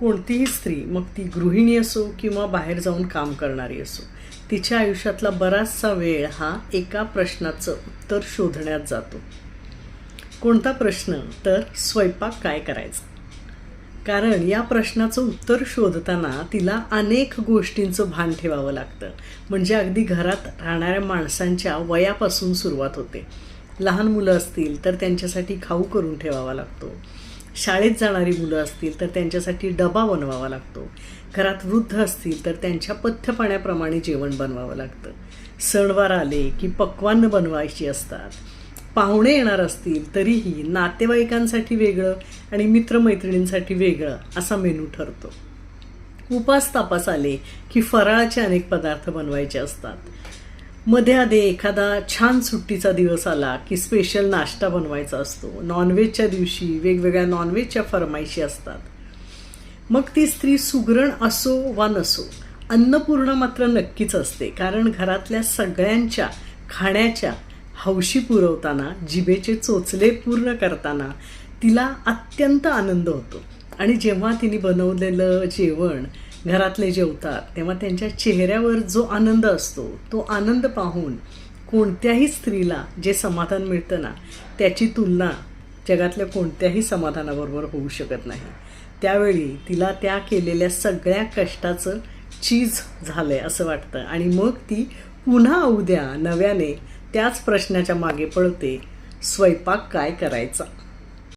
कोणतीही स्त्री मग ती गृहिणी असो किंवा बाहेर जाऊन काम करणारी असो तिच्या आयुष्यातला बराचसा वेळ हा एका प्रश्नाचं उत्तर शोधण्यात जातो. कोणता प्रश्न? तर स्वयंपाक काय करायचा? कारण या प्रश्नाचं उत्तर शोधताना तिला अनेक गोष्टींचं भान ठेवावं लागतं. म्हणजे अगदी घरात राहणाऱ्या माणसांच्या वयापासून सुरुवात होते. लहान मुलं असतील तर त्यांच्यासाठी खाऊ करून ठेवावा लागतो. शाळेत जाणारी मुलं असतील तर त्यांच्यासाठी डबा बनवावा लागतो. घरात वृद्ध असतील तर त्यांच्या पथ्यपाण्याप्रमाणे जेवण बनवावं लागतं. सणवार आले की पक्वान्न बनवायची असतात. पाहुणे येणार असतील तरीही नातेवाईकांसाठी वेगळं आणि मित्रमैत्रिणींसाठी वेगळं असा मेनू ठरतो. उपास तापास आले की फराळाचे अनेक पदार्थ बनवायचे असतात. मध्ये आधी एखादा छान सुट्टीचा दिवस आला की स्पेशल नाश्ता बनवायचा असतो. नॉनव्हेजच्या दिवशी वेगवेगळ्या नॉनव्हेजच्या फरमाईशी असतात. मग ती स्त्री सुगरण असो वा नसो अन्नपूर्ण मात्र नक्कीच असते. कारण घरातल्या सगळ्यांच्या खाण्याच्या हौशी पुरवताना जिभेचे चोचले पूर्ण करताना तिला अत्यंत आनंद होतो. आणि जेव्हा तिने बनवलेलं जेवण घरातले जेवतात तेव्हा त्यांच्या चेहऱ्यावर जो आनंद असतो तो आनंद पाहून कोणत्याही स्त्रीला जे समाधान मिळतं ना त्याची तुलना जगातल्या कोणत्याही समाधानाबरोबर होऊ शकत नाही. त्यावेळी तिला त्या केलेल्या सगळ्या कष्टाचं चीज झालं आहे असं वाटतं. आणि मग ती पुन्हा उद्या नव्याने त्याच प्रश्नाच्या मागे पळते स्वयंपाक काय करायचा?